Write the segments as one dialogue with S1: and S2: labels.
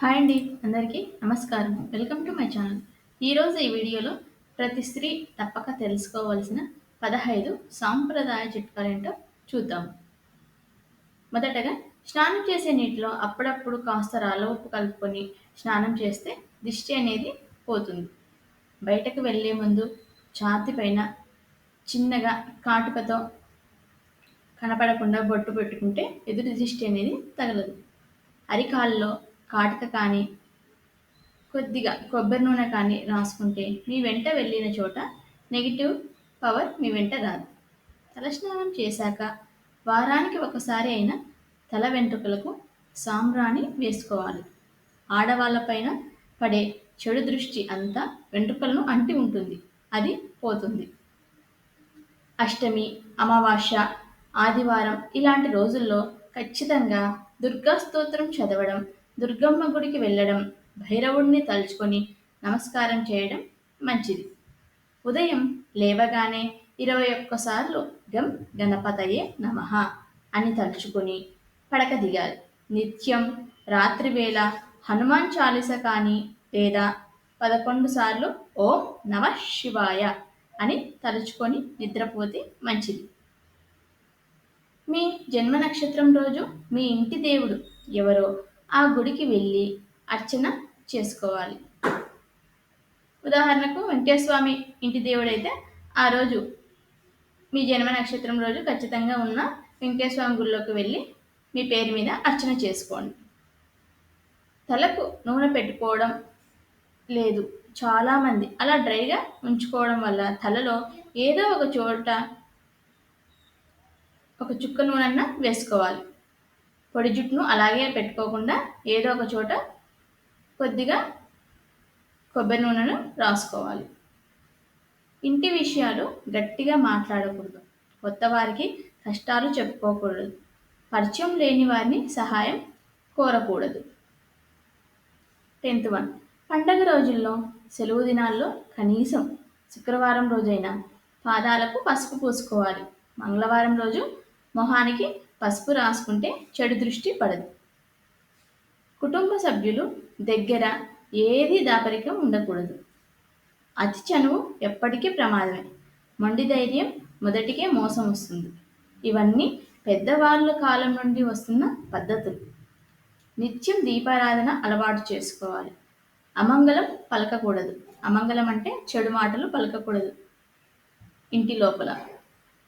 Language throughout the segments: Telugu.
S1: హాయ్ అండి అందరికీ నమస్కారం. Welcome to my channel. ఈరోజు ఈ వీడియోలో ప్రతి స్త్రీ తప్పక తెలుసుకోవలసిన పదహైదు సాంప్రదాయ చిట్కాలు ఏంటో చూద్దాం. మొదటగా స్నానం చేసే నీటిలో అప్పుడప్పుడు కాస్త రాళ్ళ ఉప్పు కలుపుకొని స్నానం చేస్తే దిష్టి అనేది పోతుంది. బయటకు వెళ్ళే ముందు ఛాతి పైన చిన్నగా కాటుకతో కనపడకుండా బొట్టు పెట్టుకుంటే ఎదురు దిష్టి అనేది తగలదు. అరికాల్లో కాటిక కానీ కొద్దిగా కొబ్బరి నూనె కానీ రాసుకుంటే మీ వెంట వెళ్ళిన చోట నెగిటివ్ పవర్ మీ వెంట రాదు. తలస్నానం చేశాక వారానికి ఒకసారి అయినా తల వెంట్రుకలకు సాంబ్రాణి వేసుకోవాలి. ఆడవాళ్ళపైన పడే చెడు దృష్టి అంతా వెంట్రుకలను అంటి ఉంటుంది. అది పోతుంది. అష్టమి అమావాస్య ఆదివారం ఇలాంటి రోజుల్లో ఖచ్చితంగా దుర్గా స్తోత్రం చదవడం దుర్గమ్మ గుడికి వెళ్ళడం భైరవుడిని తలుచుకొని నమస్కారం చేయడం మంచిది. ఉదయం లేవగానే ఇరవై ఒక్కసార్లు గం గణపతయే నమ అని తలుచుకొని పడక దిగాలి. నిత్యం రాత్రివేళ హనుమాన్ చాలీస కానీ లేదా పదకొండు సార్లు ఓం నమ శివాయ అని తలుచుకొని నిద్రపోతే మంచిది. మీ జన్మ నక్షత్రం రోజు మీ ఇంటి దేవుడు ఎవరో ఆ గుడికి వెళ్ళి అర్చన చేసుకోవాలి. ఉదాహరణకు వెంకటేశ్వమి ఇంటి దేవుడైతే ఆ రోజు మీ జన్మ నక్షత్రం రోజు ఖచ్చితంగా ఉన్న వెంకటేశ్వమి గుడిలోకి వెళ్ళి మీ పేరు మీద అర్చన చేసుకోండి. తలకు నూనె పెట్టుకోవడం లేదు. చాలామంది అలా డ్రైగా ఉంచుకోవడం వల్ల తలలో ఏదో ఒక చోట ఒక చుక్క నూనెన్న వేసుకోవాలి. పొడి జుట్టును అలాగే పెట్టుకోకుండా ఏదో ఒక చోట కొద్దిగా కొబ్బరి నూనెను రాసుకోవాలి. ఇంటి విషయాలు గట్టిగా మాట్లాడకూడదు. కొత్త వారికి కష్టాలు చెప్పుకోకూడదు. పరిచయం లేని వారిని సహాయం కోరకూడదు. Tenth one. పండగ రోజుల్లో సెలవు దినాల్లో కనీసం శుక్రవారం రోజైనా పాదాలకు పసుపు పూసుకోవాలి. మంగళవారం రోజు మొహానికి పసుపు రాసుకుంటే చెడు దృష్టి పడదు. కుటుంబ సభ్యులు దగ్గర ఏది దాపరికం ఉండకూడదు. అతి చనువు ఎప్పటికీ ప్రమాదమే. మొండి ధైర్యం మొదటికే మోసం వస్తుంది. ఇవన్నీ పెద్దవాళ్ళ కాలం నుండి వస్తున్న పద్ధతులు. నిత్యం దీపారాధన అలవాటు చేసుకోవాలి. అమంగళం పలకకూడదు. అమంగళం అంటే చెడు మాటలు పలకకూడదు. ఇంటి లోపల.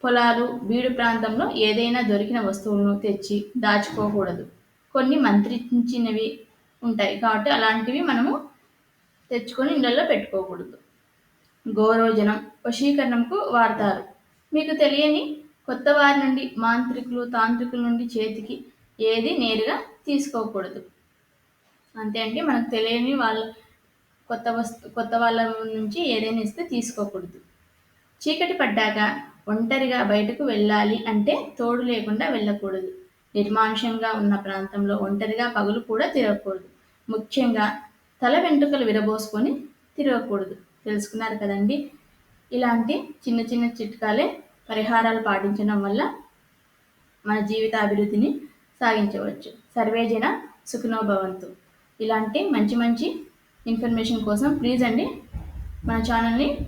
S1: పొలాలు బీడు ప్రాంతంలో ఏదైనా దొరికిన వస్తువులను తెచ్చి దాచుకోకూడదు. కొన్ని మంత్రించినవి ఉంటాయి కాబట్టి అలాంటివి మనము తెచ్చుకొని ఇళ్ళల్లో పెట్టుకోకూడదు. గోరోజనం వశీకరణంకు వాడతారు. మీకు తెలియని కొత్త వారి నుండి మాంత్రికులు తాంత్రికుల నుండి చేతికి ఏది నేరుగా తీసుకోకూడదు. అంతే అంటే మనకు తెలియని వాళ్ళ కొత్త వస్తు కొత్త వాళ్ళ నుంచి ఏదైనా ఇస్తే తీసుకోకూడదు. చీకటి పడ్డాక ఒంటరిగా బయటకు వెళ్ళాలి అంటే తోడు లేకుండా వెళ్ళకూడదు. నిర్మానుషంగా ఉన్న ప్రాంతంలో ఒంటరిగా పగులు కూడా తిరగకూడదు ముఖ్యంగా తల వెంట్రుకలు విరబోసుకొని తిరగకూడదు. తెలుసుకున్నారు కదండి? ఇలాంటి చిన్న చిన్న చిట్కాలే పరిహారాలు పాటించడం వల్ల మన జీవిత అభివృద్ధిని సాగించవచ్చు సర్వేజన సుఖనోభవంతు ఇలాంటి మంచి మంచి ఇన్ఫర్మేషన్ కోసం ప్లీజ్ అండి మన ఛానల్ని